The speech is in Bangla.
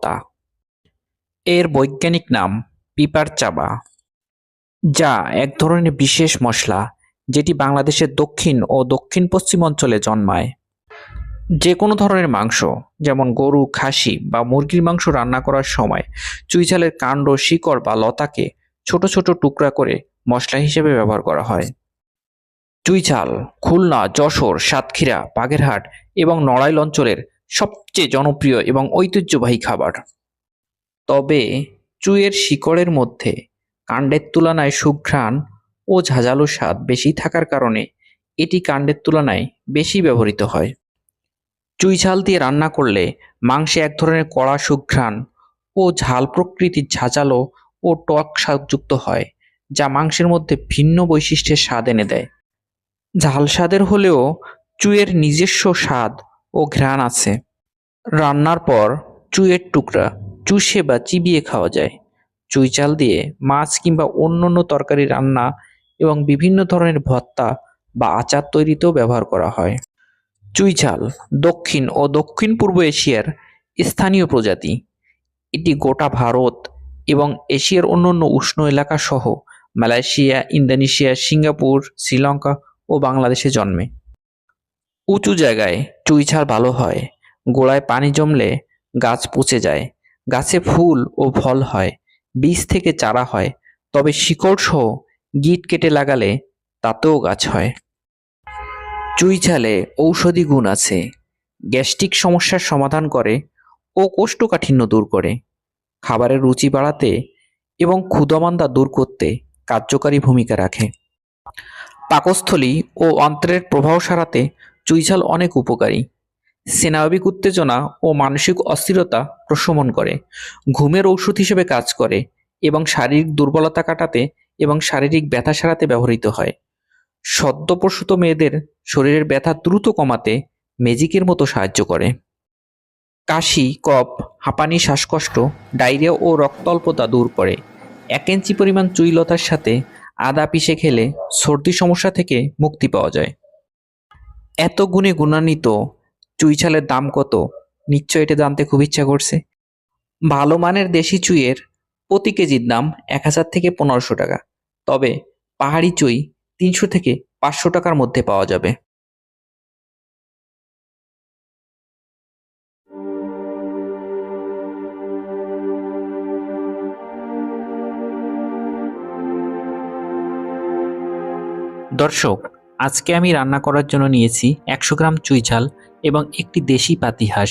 লতা এর বৈজ্ঞানিক নাম পিপার চাবা, যা এক ধরনের বিশেষ মশলা যেটি বাংলাদেশের দক্ষিণ ও দক্ষিণ পশ্চিম অঞ্চলে জন্মায়। যে কোনো ধরনের মাংস, যেমন গরু, খাসি বা মুরগির মাংস রান্না করার সময় চুইঝালের কাণ্ড, শিকড় বা লতাকে ছোট ছোট টুকরা করে মশলা হিসেবে ব্যবহার করা হয়। চুইঝাল, খুলনা, যশোর, সাতক্ষীরা, বাগেরহাট এবং নড়াইল অঞ্চলের সবচেয়ে জনপ্রিয় এবং ঐতিহ্যবাহী খাবার। তবে চুইয়ের শিকড়ের মধ্যে কাণ্ডের তুলনায় সুঘ্রাণ ও ঝাঁঝালো স্বাদ বেশি থাকার কারণে এটি কাণ্ডের তুলনায় বেশি ব্যবহৃত হয়। চুই ঝাল দিয়ে রান্না করলে মাংসে এক ধরনের কড়া সুঘ্রাণ ও ঝাল প্রকৃতির ঝাঁঝালো ও টক স্বাদযুক্ত হয়, যা মাংসের মধ্যে ভিন্ন বৈশিষ্ট্যের স্বাদ এনে দেয়। ঝাল স্বাদের হলেও চুইয়ের নিজস্ব স্বাদ ও ঘ্রাণ আছে। রান্নার পর চুইয়ের টুকরা, চুষে বা চিবিয়ে খাওয়া যায়। চুই চাল দিয়ে মাছ কিংবা অন্য অন্য তরকারি রান্না এবং বিভিন্ন ধরনের ভত্তা বা আচার তৈরিতেও ব্যবহার করা হয়। চুই ঝাল দক্ষিণ ও দক্ষিণ পূর্ব এশিয়ার স্থানীয় প্রজাতি। এটি গোটা ভারত এবং এশিয়ার অন্যান্য উষ্ণ এলাকা সহ মালয়েশিয়া, ইন্দোনেশিয়া, সিঙ্গাপুর, শ্রীলঙ্কা ও বাংলাদেশে জন্মে। উঁচু জায়গায় চুই ঝাল ভালো হয়, গোড়ায় পানি জমলে গাছ পচে যায়, গাছে ফুল ও ফল হয়, বীজ থেকে চারা হয়, তবে শিকড় সহ গিট কেটে লাগালে তাতেও গাছ হয়। চুই ঝালে ঔষধি গুণ আছে, গ্যাস্ট্রিক সমস্যার সমাধান করে ও কোষ্ঠকাঠিন্য দূর করে, খাবারের রুচি বাড়াতে এবং ক্ষুদামান্দা দূর করতে কার্যকারী ভূমিকা রাখে। পাকস্থলী ও অন্ত্রের প্রবাহ সারাতে চুইঝাল অনেক উপকারী। স্নায়বিক উত্তেজনা ও মানসিক অস্থিরতা প্রশমন করে, ঘুমের ঔষধ হিসেবে কাজ করে এবং শারীরিক দুর্বলতা কাটাতে এবং শারীরিক ব্যথা সারাতে ব্যবহৃত হয়। সদ্যপ্রসূত মেয়েদের শরীরের ব্যথা দ্রুত কমাতে ম্যাজিকের মতো সাহায্য করে। কাশি, কফ, হাঁপানি, শ্বাসকষ্ট, ডায়রিয়া ও রক্তল্পতা দূর করে। এক ইঞ্চি পরিমাণ চুইলতার সাথে আদা পিষে খেলে সর্দি সমস্যা থেকে মুক্তি পাওয়া যায়। এত গুণে গুণান্বিত, চুই ছালের দাম কত? নিশ্চয় এটা জানতে খুব ইচ্ছা করছে। ভালো মানের দেশি চুইয়ের প্রতি কেজির দাম এক হাজার থেকে পনেরোশো টাকা। তবে পাহাড়ি চুই তিনশো থেকে পাঁচশো টাকার মধ্যে পাওয়া যাবে। দর্শক আজকে আমি রান্না করার জন্য নিয়েছি একশো গ্রাম চুইঝাল এবং একটি দেশি পাতি হাঁস।